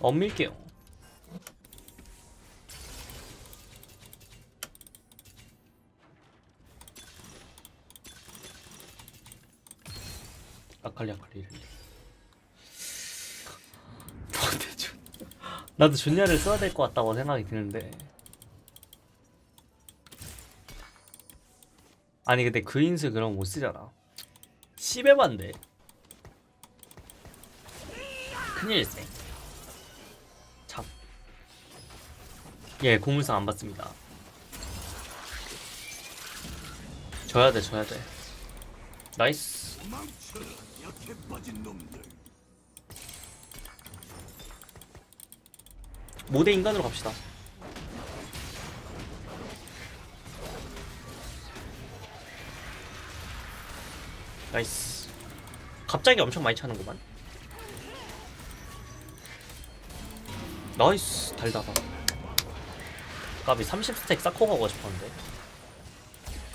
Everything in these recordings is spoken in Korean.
엄밀게요. 아칼리 아칼리 이런. 나도 존냐를 써야 될 것 같다고 생각이 드는데. 아니 근데 그인스 그럼 못 쓰잖아. 10에 반대. 큰일세. 예, 고물상 안 받습니다. 져야 돼, 져야 돼. 나이스. 모대 인간으로 갑시다. 나이스. 갑자기 엄청 많이 차는구만. 나이스. 달다가. 까비 30스택 쌓고 가고 싶었는데.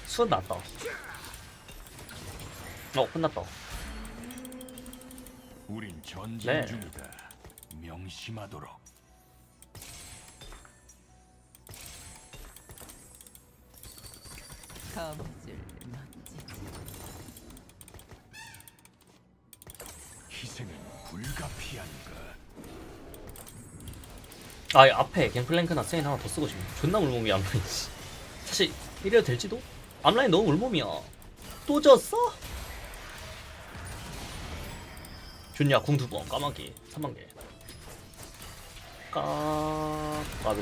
수은 났다. 어, 끝났다. 우린 전쟁 네. 중이다 명심하도록 검질 멋지지. 희생은 불가피한가 아, 이 앞에 갱플랭크나 세인 하나 더 쓰고 싶네. 존나 물몸이 앞라인, 씨. 사실, 이래도 될지도? 앞라인 너무 물몸이야. 또 졌어? 좋냐, 궁두 번, 까마귀, 3만 개. 까, 까비.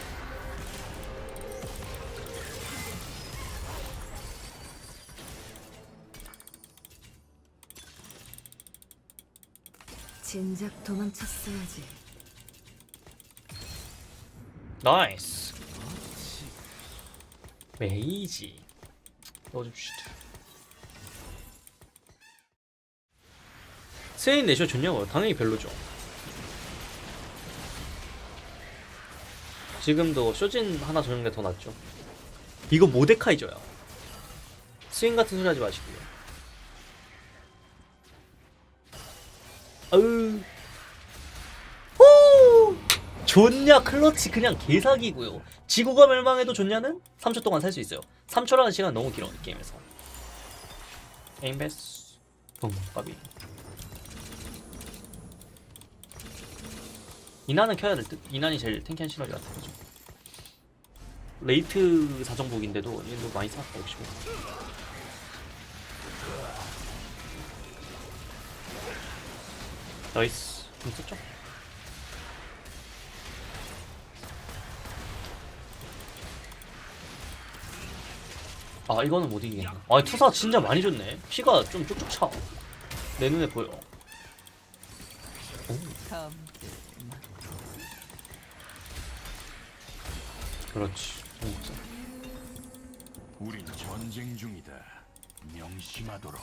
진작 도망쳤어야지. 나이스. 메이지. 넣어줍시다. 세인 내셔 좋냐고요? 당연히 별로죠. 지금도 쇼진 하나 주는 게 더 낫죠. 이거 모데카이저야. 스윙 같은 소리 하지 마시고요. 아으. 호! 좋냐 클러치 그냥 개사기고요. 지구가 멸망해도 좋냐는 3초 동안 살 수 있어요. 3초라는 시간 너무 길어 이 게임에서. 에임베스 붕 까비. 이난은 켜야 될 듯. 이난이 제일 탱키한 시너지 같은 거죠. 레이트 사정복인데도 얘도 많이 쌓았다 65. 나이스. 좀 썼죠? 아 이거는 못 이기겠네. 아 투사 진짜 많이 줬네. 피가 좀 쭉쭉 차내 눈에 보여. 오. 그렇지. 우린 전쟁 중이다. 명심하도록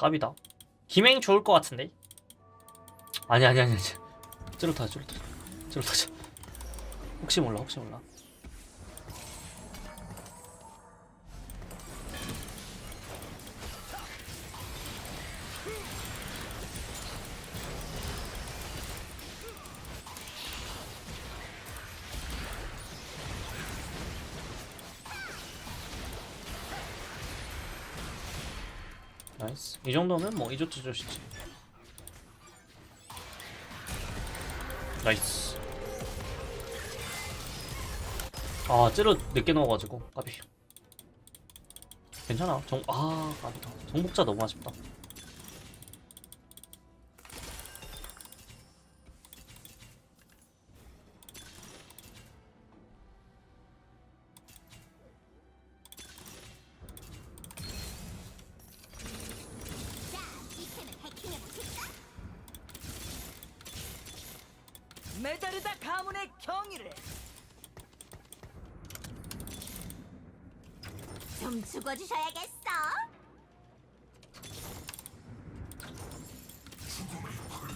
깝이다. 김행 좋을 것 같은데? 아니 아니 아니 아니. 찌르타 찌르타 찌르타 혹시 몰라 혹시 몰라 나이스. 이 정도면 뭐 이조트조시지. 나이스. 아 찌르 늦게 넣어가지고 까비. 괜찮아. 정아 까비다 정복자 너무 아쉽다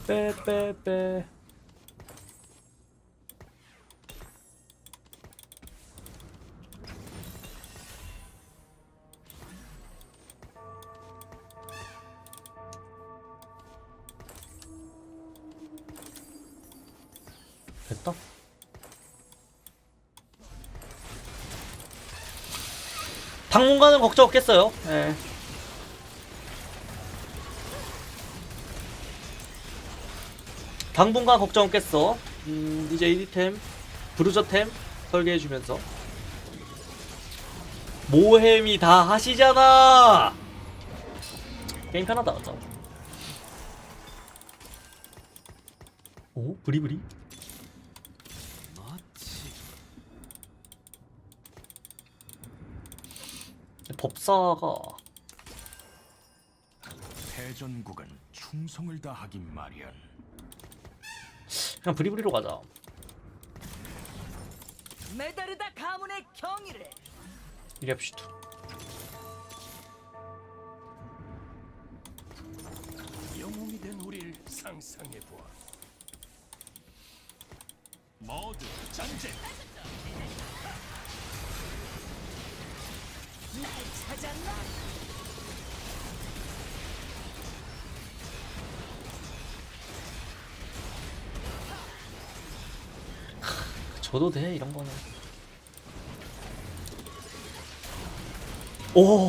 빼빼빼 됐다. 당분간은 걱정 없겠어요. 예. 당분간 걱정 없겠어. 음, 이제 AD템, 브루저템 설계해주면서. 모햄이 다 하시잖아! 게임 편하다, 맞아. 오, 브리브리? 법사가 패전국은 충성을 다하긴 마련. 그냥 브리브리로 가자. 메다르다 가문의 경위를 이리 합시다. 영웅이 된 우리를 상상해 보아. 모두 전쟁. 날 찾았나? 줘도 돼 이런 거는. 오!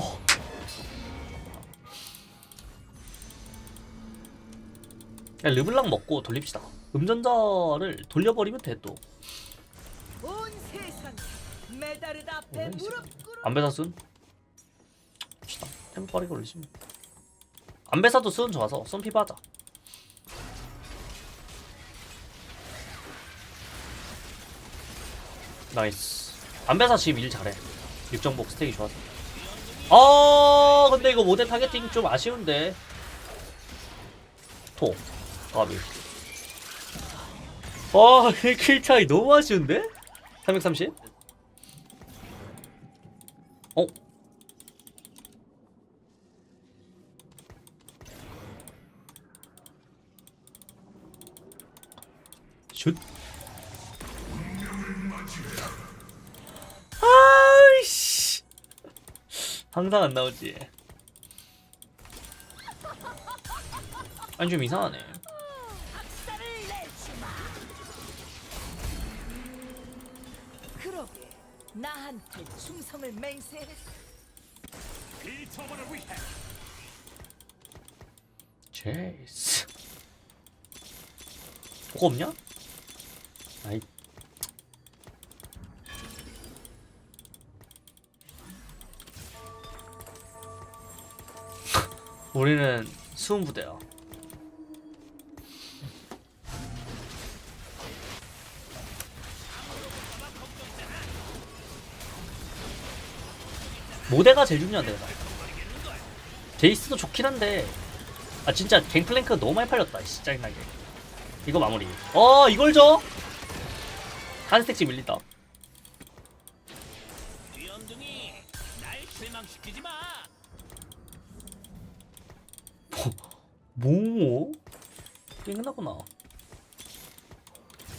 야, 르블랑 먹고 돌립시다. 음전자를 돌려버리면 돼또. 온 세상 메다르다 앞에 뭐야, 이 새끼. 무릎 꿇어. 안배사순? 봅시다. 템 빠르게 올리시면. 안배사도 순 좋아서 순 피바하자 나이스 안배사 지금 일 잘해 육정복 스택이 좋아서 아 근데 이거 모델 타겟팅 좀 아쉬운데 토 가비 와킬 차이 너무 아쉬운데? 330? 어? 슛. 아이씨. 항상 안 나오지. 아니 좀 이상하네. 그러게 나한테 충성을 맹세했어 제이스. 뭐가 없냐? 아이. 우리는 수은 부대야. 모대가 제일 중요한데. 나. 제이스도 좋긴 한데 아 진짜 갱플랭크 너무 많이 팔렸다 씨 짜증나게 이거 마무리 어 이걸 줘? 한 스택씩 밀린다 뭐뭐? 게임 끝났구나.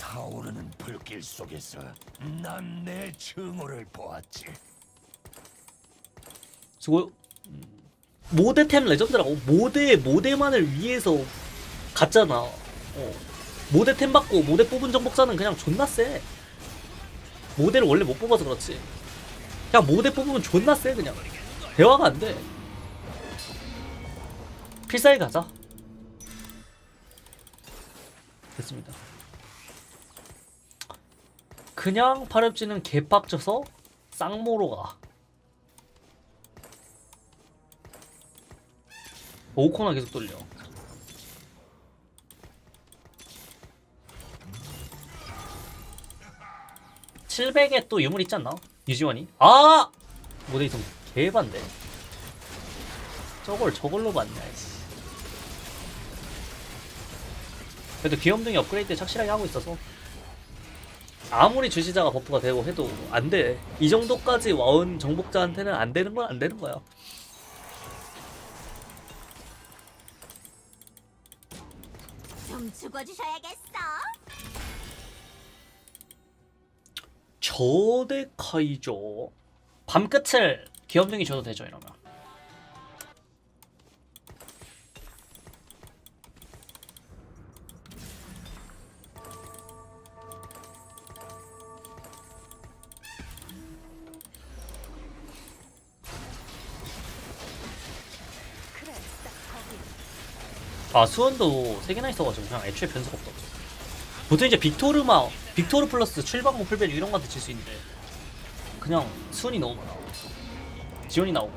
타오르는 불길 속에서 난 내 증오를 보았지. 수고 음, 모대템 레전드라고? 모대 모대만을 위해서 갔잖아. 어. 모대템 받고 모대 뽑은 정복자는 그냥 존나 세 모대를 원래 못 뽑아서 그렇지. 그냥 모대 뽑으면 존나 세 그냥. 대화가 안 돼. 필살기 가자 됐습니다 그냥 파렴치는 개빡쳐서 쌍모로 가 오코나 계속 돌려. 700에 또 유물 있지 않나? 유지원이? 아! 모데이성 개반데. 저걸 저걸로 봤네. 씨. 그래도 귀염둥이 업그레이드 착실하게 하고 있어서 아무리 주시자가 버프가 되고 해도 안 돼. 이 정도까지 와온 정복자한테는 안 되는 건 안 되는 거야. 좀 죽어주셔야겠어. 저데카이죠. 밤 끝을 귀염둥이 줘도 되죠 이러면. 아 수원도 세 개나 있어가지고 그냥 애초에 변수가 없다. 보통 이제 빅토르마, 빅토르 플러스 출방공 풀밸류 이런 거한테 칠수 있는데 그냥 수원이 너무 많아. 지원이 나오고.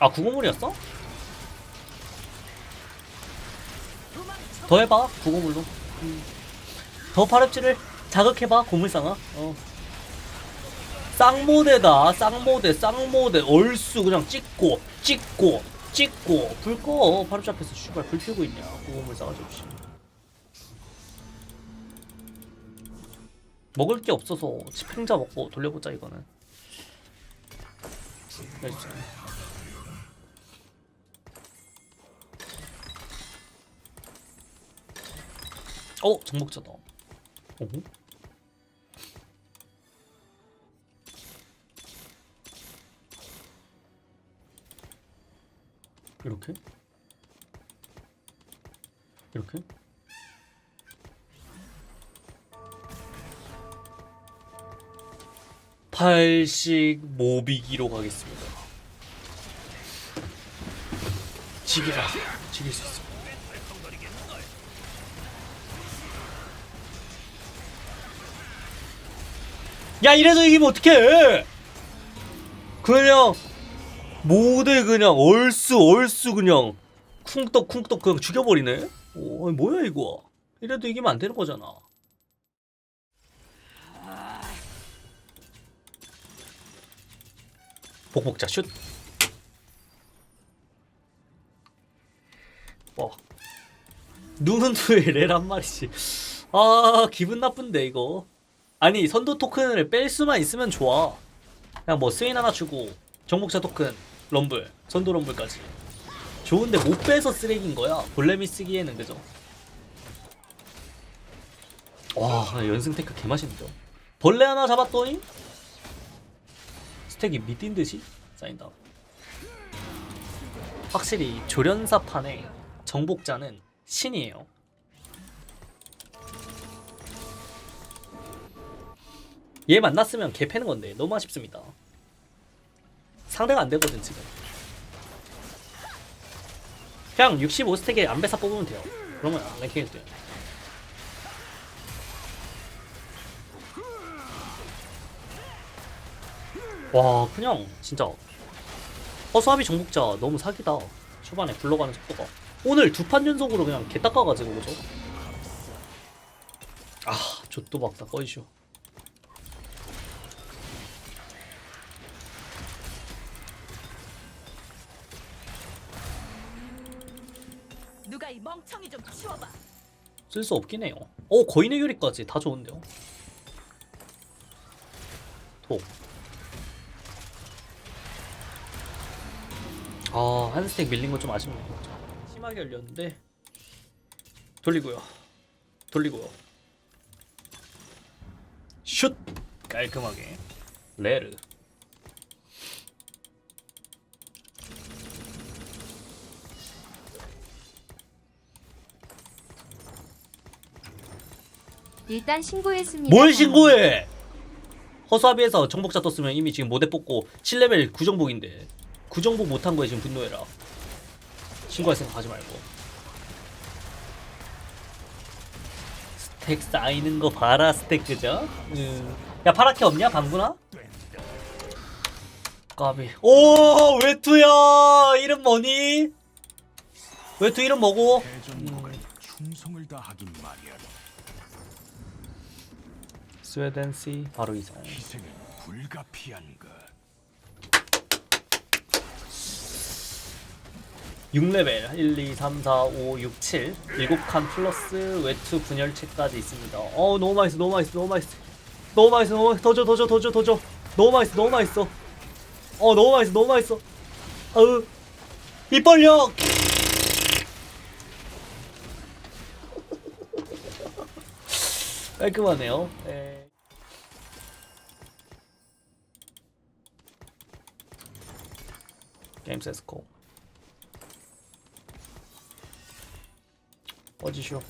아 구고물이었어? 더 해봐 구고물로. 더 파랩질을 자극해봐 고물상아 어. 쌍모대다 쌍모대 쌍모대 얼쑤 그냥 찍고 찍고 찍고 불꺼 파랩 잡혀서 슈발 불 피우고 있냐 고물 싸가지고 씨. 먹을 게 없어서 치팽자 먹고 돌려보자 이거는. 어 정복자다 어허? 이렇게? 이렇게? 팔식 모비기로 가겠습니다. 지기라 지길 수 있어. 야 이래서 이기면 어떡해? 그냥 모대 그냥 얼쑤 얼쑤 그냥 쿵떡 쿵떡 그냥 죽여버리네? 오 뭐야 이거? 이래도 이기면 안 되는 거잖아. 복복자 슛. 와. 눈은 왜 레란 말이지? 아 기분 나쁜데 이거 아니 선도 토큰을 뺄 수만 있으면 좋아. 그냥 뭐 스웨인 하나 주고 정복자 토큰 럼블 선도 럼블까지. 좋은데 못 빼서 쓰레기인 거야. 볼레미 쓰기에는 그죠? 와 연승 테크 개맛있는데요 벌레 하나 잡았더니? 스택이 미친 듯이 쌓인다. 확실히 조련사판의 정복자는 신이에요 얘 만났으면 개 패는 건데 너무 아쉽습니다. 상대가 안 되거든 지금. 그냥 65스택에 안배사 뽑으면 돼요. 그러면 랭킹이 돼요. 와 그냥 진짜 허수아비 정복자 너무 사기다. 초반에 굴러가는 속도가 오늘 두 판 연속으로 그냥 개 닦아가지고 그죠? 아 좆도 막다 꺼이쇼. 쓸 수 없긴 해요. 어, 거인의 요리까지 다 좋은데요. 톡. 아, 한 스택 밀린 거좀 아쉽네요. 심하게 열렸는데 돌리고요. 돌리고요. 슛! 깔끔하게. 레르. 일단 신고했습니다. 뭘 신고해? 허수아비에서 정복자 떴으면 이미 지금 모대 뽑고 7레벨 구정복인데 구정복 못한 거에 지금 분노해라 신고할 생각 하지 말고 스택 쌓이는 거 봐라 스택 그죠? 음. 야 파랗게 없냐 방구나? 까비 오 외투야 이름 뭐니? 외투 이름 뭐고? 대전국은 충성을 다하긴 말이야. 스웨덴시 바로 이성 희생은 불가피한 것. 6레벨 1, 2, 3, 4, 5, 6, 7 7칸 플러스 외투 분열체까지 있습니다. 어 너무 맛있어 너무 맛있어 너무 맛있어. 너무 맛있어 너무 맛있어. 더줘 더줘 더줘 더줘. 너무 맛있어 너무 맛있어. 어 너무 맛있어 너무 맛있어. 아으 입 벌려! 깔끔하네요. 네. 게임 세스코 꺼지쇼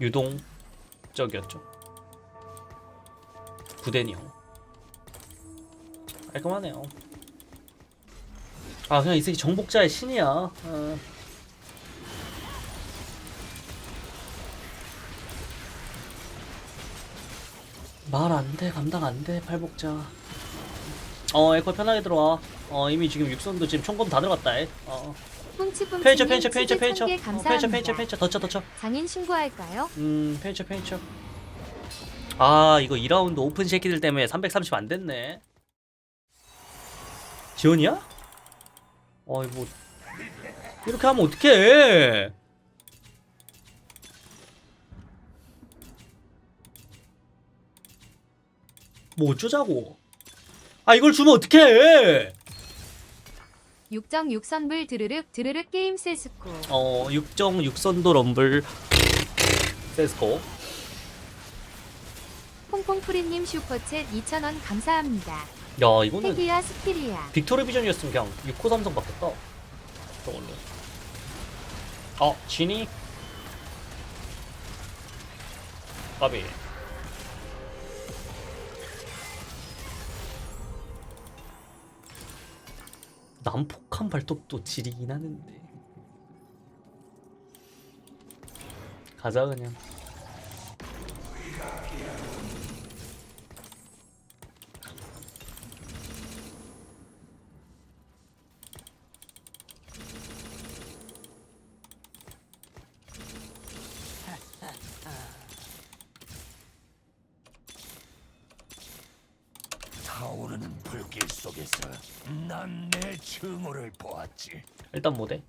유동적이었죠. 부대니 형. 깔끔하네요. 아 그냥 이 새끼 정복자의 신이야. 어. 말 안돼 감당 안돼 팔복자. 어 에코 편하게 들어와. 어 이미 지금 육선도 지금 총검 다 들어갔다 에. 어 punk치punk치님 페이처 페이처 페이처 페이처 개 어, 페이처. 페이처 페이처 더쳐. 더쳐 장인 신고할까요? 음 페이처 페이처 아 이거 2라운드 오픈 새끼들 때문에 330 안 됐네. 지원이야? 어이 뭐 이렇게 하면 어떡해 뭐 어쩌자고 아 이걸 주면 어떡해 육정 육선불 드르륵 드르륵 게임 세스코 어 6정 6선도 럼블 세스코 퐁퐁프리님 슈퍼챗 2,000원 감사합니다. 야 이거는 태기야 스피리야 빅토르 비전이었으면 그냥 6호 삼성 바뀌었다. 저걸로. 어, 지니? 까비. 난폭한 발톱도 지리긴 하는데. 가자 그냥. 타오르는 불길 속에서 난 내 증오를 보았지. 일단 모대.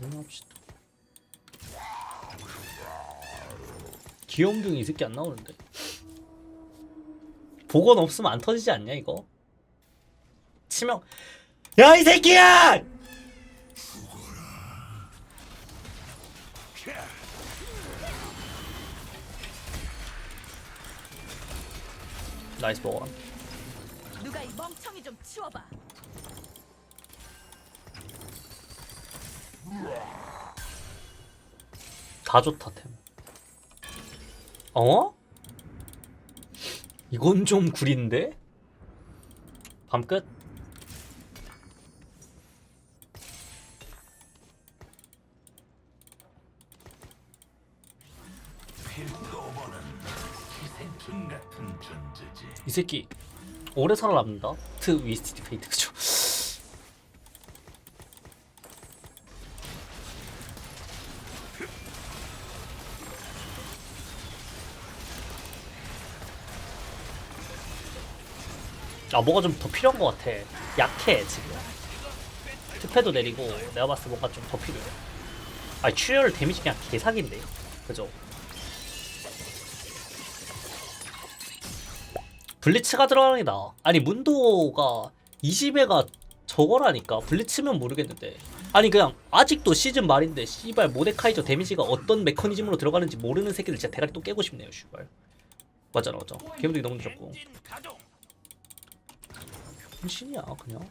합시다. 귀염둥이 이 새끼 안 나오는데. 복원 없으면 안 터지지 않냐 이거? 치명. 야 이 새끼야! 나이스 복원. 누가 이 멍청이 좀 치워봐. 다 좋다 템. 어? 이건 좀 구린데? 밤 끝? 새끼 오래 살아남는다. 트 위스티 페이트 그죠? 아 뭐가 좀 더 필요한 것 같아. 약해 지금. 특패도 내리고 내가 봤을 때 뭔가 좀 더 필요해. 아 출혈 데미지 그냥 개사기인데. 그죠? 블리츠가 들어가는 게 나아. 아니 문도가 20회가 저거라니까. 블리츠면 모르겠는데. 아니 그냥 아직도 시즌 말인데 씨발 모데카이저 데미지가 어떤 메커니즘으로 들어가는지 모르는 새끼들 진짜 대가리 또 깨고 싶네요 씨발. 맞잖아 맞잖아 기분이 너무 가동. 신이야 그냥.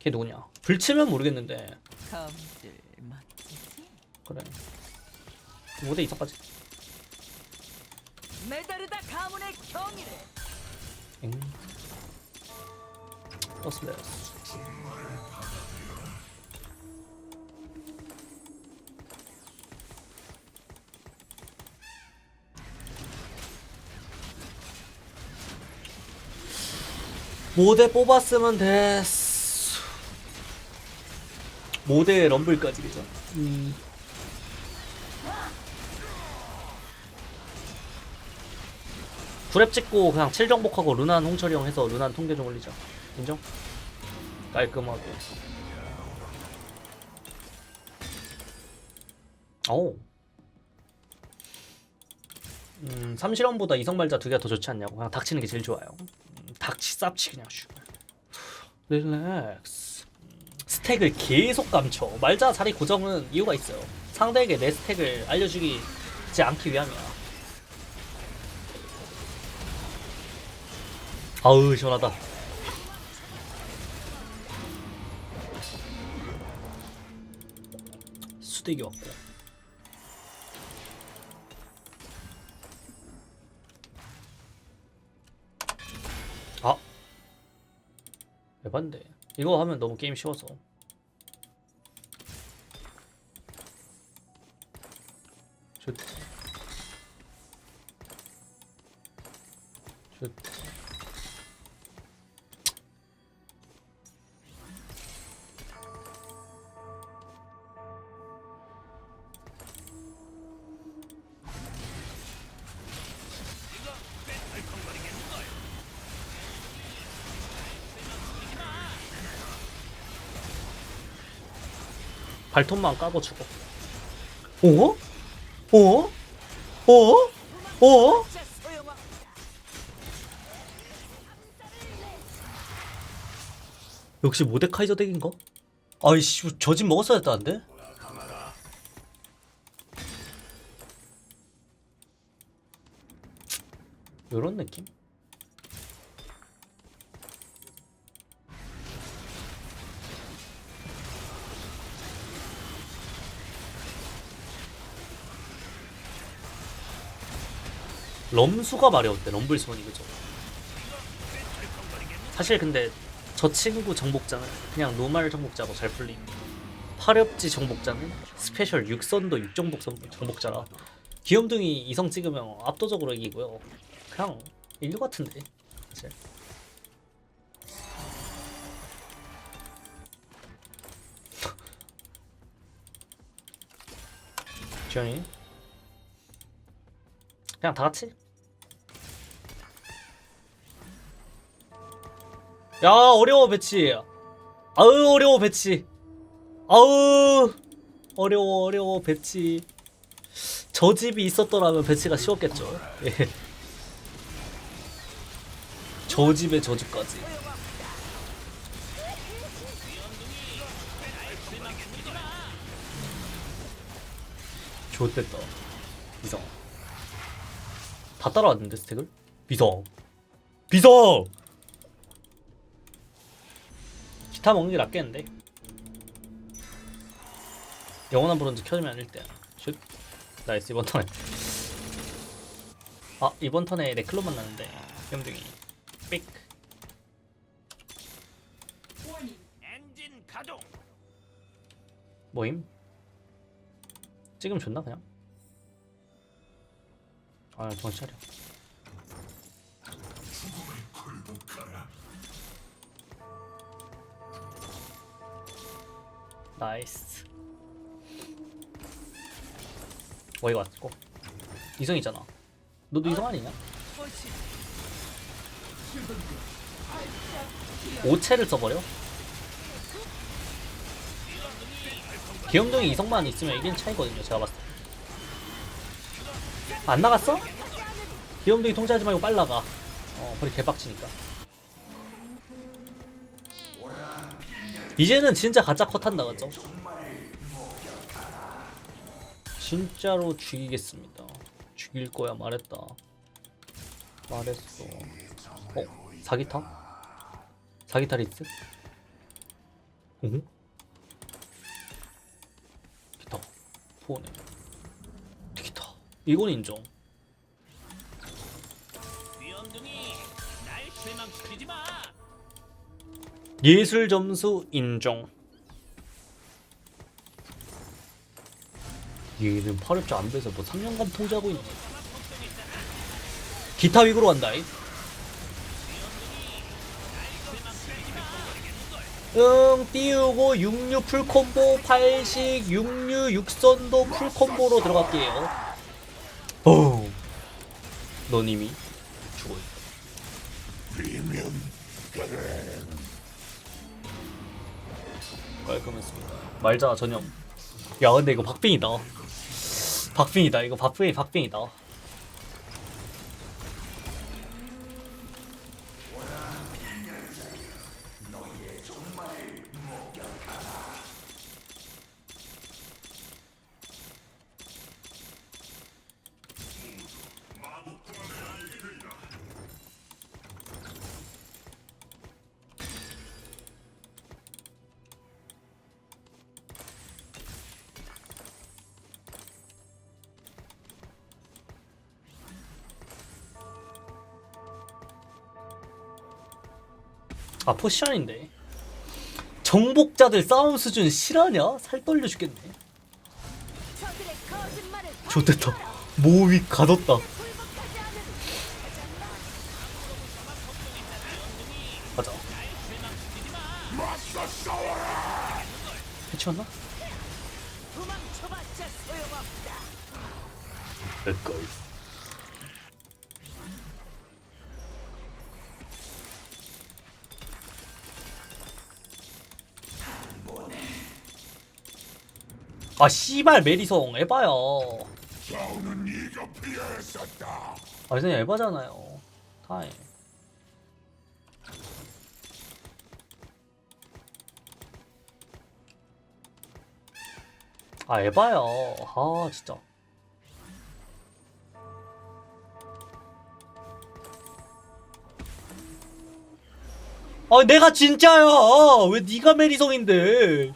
걔 누구냐? 불치면 모르겠는데? 그래. 모데 이상까지 메다르다 가문의 경이를 엥? 버슬레스 모대 뽑았으면 됐어. 모대 럼블까지 그죠? 음. 구랩 찍고 그냥 7정복하고 루난 홍철이 형 해서 루난 통계 좀 올리자 인정? 깔끔하게. 오. 음, 삼실험보다 이성말자 두 개가 더 좋지 않냐고. 그냥 닥치는 게 제일 좋아요. 음, 닥치 쌉치 그냥 슈. 릴렉스. 음, 스택을 계속 감춰. 말자 자리 고정은 이유가 있어요. 상대에게 내 스택을 알려주지 않기 위함이야. 아우 시원하다. 수대기 왔고. 아. 에반데. 이거 하면 너무 게임 쉬워서. 슛. 슛. 발톱만 까고 죽어. 어? 어? 어? 어? 역시 모데카이저 덱인가? 아이씨 저 집 먹었어야 했다는데? 요런 느낌? 럼수가 어때? 럼블손이 그죠? 사실 근데 저 친구 정복자는 그냥 노말 정복자고 잘 풀림 파렵지 정복자는 스페셜 6선도 6정복 정복자라. 귀염둥이 이성 찍으면 압도적으로 이기고요. 그냥 인류 같은데 사실 지현이? 그냥 다 같이 야 어려워 배치. 아우 어려워 배치. 아우 어려워 어려워 배치. 저 집이 있었더라면 배치가 쉬웠겠죠. 예. 저 집에 저 집까지. 좋됐다 이상 다 따라왔는데 스택을? 비성. 비성 기타 먹는 게 낫겠는데? 영원한 브론즈 켜주면 1대 슛. 나이스 이번 턴에. 아 이번 턴에 레클로 만나는데. 염둥이. 삑. 모임? 찍으면 좋나 그냥? 아 정신 차려 나이스 와 이거 왔고 이성이잖아 너도 이성 아니냐? 오체를 써버려? 기영동이 이성만 있으면 이긴 차이거든요 제가 봤을 때 안 나갔어? 기영동이 통제하지 말고 빨리 나가 어 거리 개빡치니까 이제는 진짜 가짜 컷한다 그죠? 진짜로 죽이겠습니다 죽일 거야 말했다 말했어 어? 사기타? 사기타 리스? 응? 기타 포네 기타 이건 인정 귀염둥이 날 실망시키지 마. 예술 점수 인정 얘는 파렵자 안 돼서 뭐 3년간 통제하고 있네. 기타 위구로 간다. 이. 응 띄우고 66 풀콤보 80 66 육선도 풀콤보로 들어갈게요. 이미 죽 깔끔했습니다. 말자 전형. 야 근데 이거 박빙이다. 박빙이다. 이거 박빙이 박빙이다. 아 포션인데. 정복자들 싸움 수준 실화냐? 살 떨려 죽겠네. 좋됐다. 모위 가뒀다. 가자. 해치웠나? 도망 아 씨발 메리성 에바야. 아 그냥 에바잖아요. 타임. 아 에바야. 아 진짜. 아 내가 진짜야. 왜 네가 메리성인데?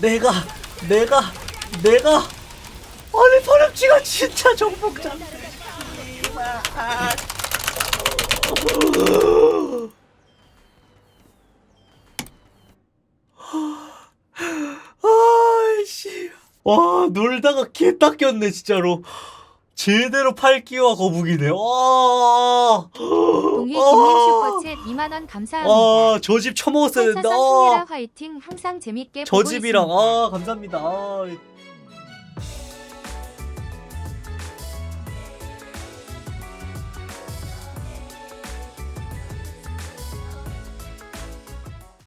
내가 내가 내가 아니 파렴치가 진짜 정복자. 아이씨. 와 놀다가 개 닦였네 진짜로. 제대로 팔기와 거북이네. 와. 동희 김님 아. 슈퍼챗 2만 원 감사합니다. 아, 저집 처먹었어야 된다. 차 선풍이라 화이팅 항상 재밌게 저 보고 집이랑 있습니다. 아 감사합니다. 아,